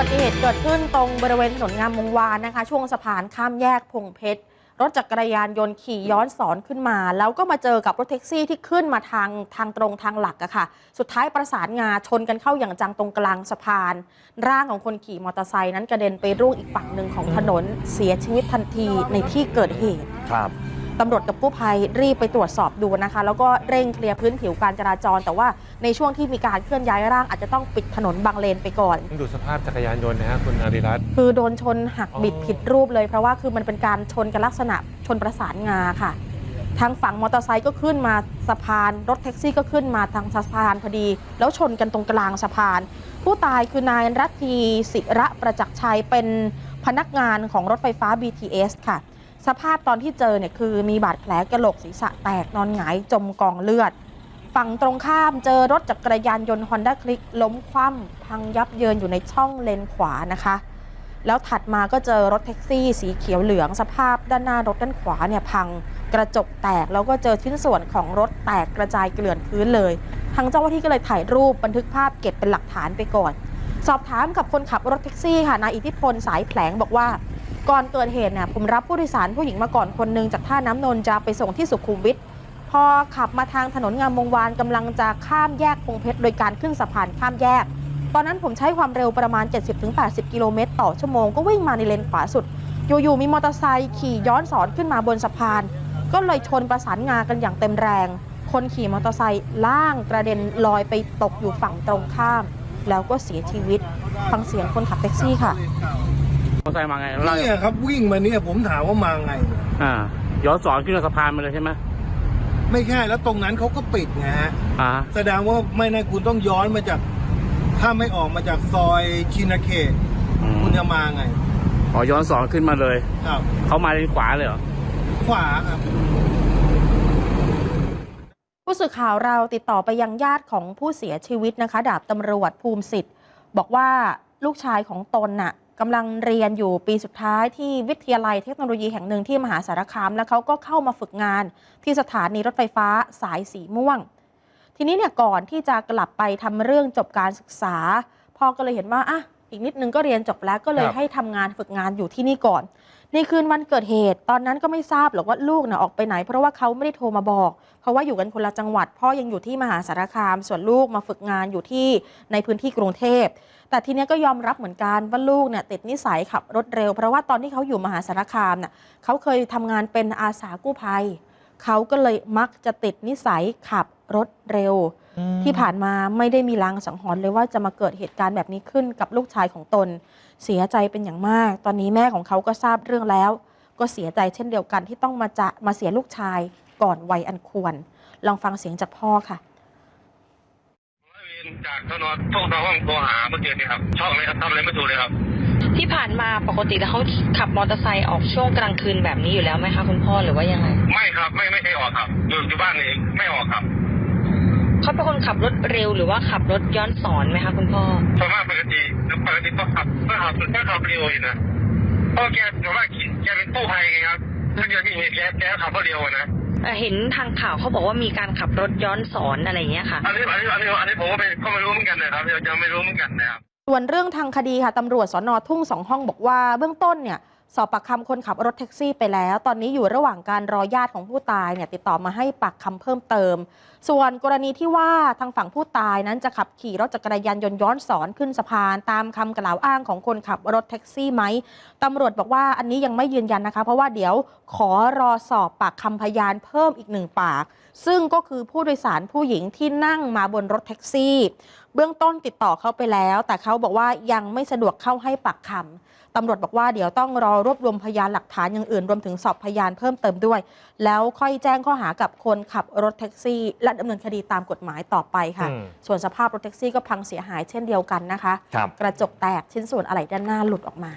บัติเหตุเกิดขึ้นตรงบริเวณถนนงามวงวานนะคะ ช่วงสะพานข้ามแยกพงเพชรรถจักรยานยนต์ขี่ย้อนสอนขึ้นมา แล้วก็มาเจอกับรถแท็กซี่ที่ขึ้นมาทางทางตรงทางหลักอะค่ะ สุดท้ายประสานงาชนกันเข้าอย่างจังตรงกลางสะพาน ร่างของคนขี่มอเตอร์ไซค์นั้นกระเด็นไปร่วงอีกฝั่งหนึ่งของถนนเสียชีวิตทันทีในที่เกิดเหตุครับ ตำรวจกับกู้ภัยรีบไปตรวจสอบดูนะคะ แล้วก็เร่งเคลียร์พื้นผิวการจราจร แต่ว่าในช่วงที่มีการเคลื่อนย้ายร่างอาจจะต้องปิดถนนบางเลนไปก่อนต้องดูสภาพจักรยานยนต์นะฮะคุณอาริรัตน์คือโดนชนหักอ๋อบิดผิดรูปเลย เพราะว่าคือมันเป็นการชนกันลักษณะชนประสานงาค่ะทางฝั่งมอเตอร์ไซค์ก็ขึ้นมาสะพาน รถแท็กซี่ก็ขึ้นมาทางสะพานพอดี แล้วชนกันตรงกลางสะพาน ผู้ตายคือนายรัตทีศิระประจักษ์ชัยเป็นพนักงานของรถไฟฟ้า BTS ค่ะ สภาพตอนที่เจอเนี่ยคือมีบาดแผลกระโหลกศีรษะแตกนอนหงายจมกองเลือด ฝั่งตรงข้ามเจอรถจักรยานยนต์ Honda Click ล้มคว่ำพังยับเยินอยู่ในช่องเลนขวานะคะ แล้วถัดมาก็เจอรถแท็กซี่สีเขียวเหลือง สภาพด้านหน้ารถด้านขวาเนี่ยพังกระจกแตกแล้วก็เจอชิ้นส่วนของรถแตกกระจายเกลื่อนพื้นเลยทางเจ้าหน้าที่ก็เลยถ่ายรูปบันทึกภาพเก็บเป็นหลักฐานไปก่อน สอบถามกับคนขับรถแท็กซี่ค่ะนายอิทธิพลสายแผลงบอกว่า ก่อนเกิดเหตุเนี่ยผมรับผู้โดยสารผู้หญิงมาก่อนคนหนึงจากท่าน้ำนนท์จะไปส่งที่สุขุมวิทพอขับมาทางถนนงามวงวานกำลังจะข้ามแยกพงเพชรโดยการขึ้นสะพานข้ามแยก ตอนนั้นผมใช้ความเร็วประมาณ 70-80 กิโลเมตรต่อชั่วโมงก็วิ่งมาในเลนขวาสุด อยู่ๆมีมอเตอร์ไซค์ขี่ย้อนสอนขึ้นมาบนสะพาน ก็เลยชนประสานงากันอย่างเต็มแรง คนขี่มอเตอร์ไซค์ล่างกระเด็นลอยไปตกอยู่ฝั่งตรงข้าม แล้วก็เสียชีวิตฟังเสียงคนขับแท็กซี่ค่ะ มอเตอร์ไซค์มาไงเล่าเนี่ยครับวิ่งมาเนี่ยผมถามว่ามาไง อ่าย้อนสอนขึ้นสะพานมาเลยใช่ไหมไม่ใช่แล้วตรงนั้นเขาก็ปิดไงฮะอ่าแสดงว่าไม่นะคุณต้องย้อนมาจาก ถ้าไม่ออกมาจากซอยชินาเขตอืมคุณจะมาไงอ๋อย้อนสอนขึ้นมาเลยครับเขามาเลนขวาเลยเหรอขวาครับผู้สื่อข่าวเราติดต่อไปยังญาติของผู้เสียชีวิตนะคะ ดาบตำรวจภูมิสิทธิ์ บอกว่าลูกชายของตนน่ะ กำลังเรียนอยู่ปีสุดท้ายที่วิทยาลัยเทคโนโลยีแห่งหนึ่งที่มหาสารคาม แล้วเขาก็เข้ามาฝึกงานที่สถานีรถไฟฟ้าสายสีม่วง ทีนี้เนี่ยก่อนที่จะกลับไปทำเรื่องจบการศึกษาพ่อก็เลยเห็นว่าอะ อีกนิดนึงก็เรียนจบแล้วก็เลยครับ ให้ทำงานฝึกงานอยู่ที่นี่ก่อน ในคืนวันเกิดเหตุ ตอนนั้นก็ไม่ทราบหรอกว่าลูกน่ะออกไปไหน เพราะว่าเขาไม่ได้โทรมาบอก เพราะว่าอยู่กันคนละจังหวัด พ่อยังอยู่ที่มหาสารคาม ส่วนลูกมาฝึกงานอยู่ที่ในพื้นที่กรุงเทพ แต่ทีเนี้ยก็ยอมรับเหมือนกันว่าลูกเนี่ยติดนิสัยขับรถเร็ว เพราะว่าตอนที่เขาอยู่มหาสารคามน่ะเขาเคยทำงานเป็นอาสากู้ภัย เขาก็เลยมักจะติดนิสัยขับรถเร็ว ที่ผ่านมาไม่ได้มีลางสังหรณ์เลยว่าจะมาเกิดเหตุการณ์แบบนี้ขึ้นกับลูกชายของตน เสียใจเป็นอย่างมาก ตอนนี้แม่ของเขาก็ทราบเรื่องแล้ว ก็เสียใจเช่นเดียวกันที่ต้องมาจะมาเสียลูกชายก่อนวัยอันควร ลองฟังเสียงจากพ่อค่ะจากทนอท่องทางห้องโทรหาเมื่อคืนนี้ครับช่องเลยครับทำอะไรไม่ถูกเลยครับ ที่ผ่านมาปกติแล้วเขาขับมอเตอร์ไซค์ออกช่วงกลางคืนแบบนี้อยู่แล้วไหมคะคุณพ่อหรือว่ายังไง ไม่ครับ ไม่ไม่เคยออกครับอยู่อยู่บ้านเองไม่ออกครับเขาเป็นคนขับรถเร็วหรือว่าขับรถย้อนสอนไหมคะคุณพ่อส่วนมากปกติปกติก็ขับก็ขับก็ขับเร็วอยู่นะเพราะแกแต่ว่าแกเป็นกู้ภัยไงครับถ้าเกิดมีเหตุแกแกขับรถเร็วอะนะเอ่อเห็นทางข่าวเขาบอกว่ามีการขับรถย้อนสอนอะไรอย่างเงี้ยค่ะ อันนี้อันนี้อันนี้อันนี้ผมก็ไม่ก็ไม่รู้เหมือนกันนะครับยังไม่รู้เหมือนกันนะครับ ส่วนเรื่องทางคดีค่ะตำรวจสนทุ่งสองห้องบอกว่าเบื้องต้นเนี่ย สอบปากคำคนขับรถแท็กซี่ไปแล้ว ตอนนี้อยู่ระหว่างการรอญาติของผู้ตายเนี่ยติดต่อมาให้ปากคำเพิ่มเติม ส่วนกรณีที่ว่าทางฝั่งผู้ตายนั้นจะขับขี่รถจักรยานยนต์ย้อนสอนขึ้นสะพาน ตามคำกล่าวอ้างของคนขับรถแท็กซี่ไหมตำรวจบอกว่าอันนี้ยังไม่ยืนยันนะคะ เพราะว่าเดี๋ยวขอรอสอบปากคำพยานเพิ่มอีกหนึ่งปาก ซึ่งก็คือผู้โดยสารผู้หญิงที่นั่งมาบนรถแท็กซี่ เบื้องต้นติดต่อเขาไปแล้ว แต่เขาบอกว่ายังไม่สะดวกเข้าให้ปากคำ ตำรวจบอกว่าเดี๋ยวต้องรอรวบรวมพยานหลักฐานอย่างอื่นรวมถึงสอบพยานเพิ่มเติมด้วย แล้วค่อยแจ้งข้อหากับคนขับรถแท็กซี่ และดำเนินคดีตามกฎหมายต่อไปค่ะอืมส่วนสภาพรถแท็กซี่ก็พังเสียหายเช่นเดียวกันนะคะครับกระจกแตกชิ้นส่วนอะไหล่ด้านหน้าหลุดออกมา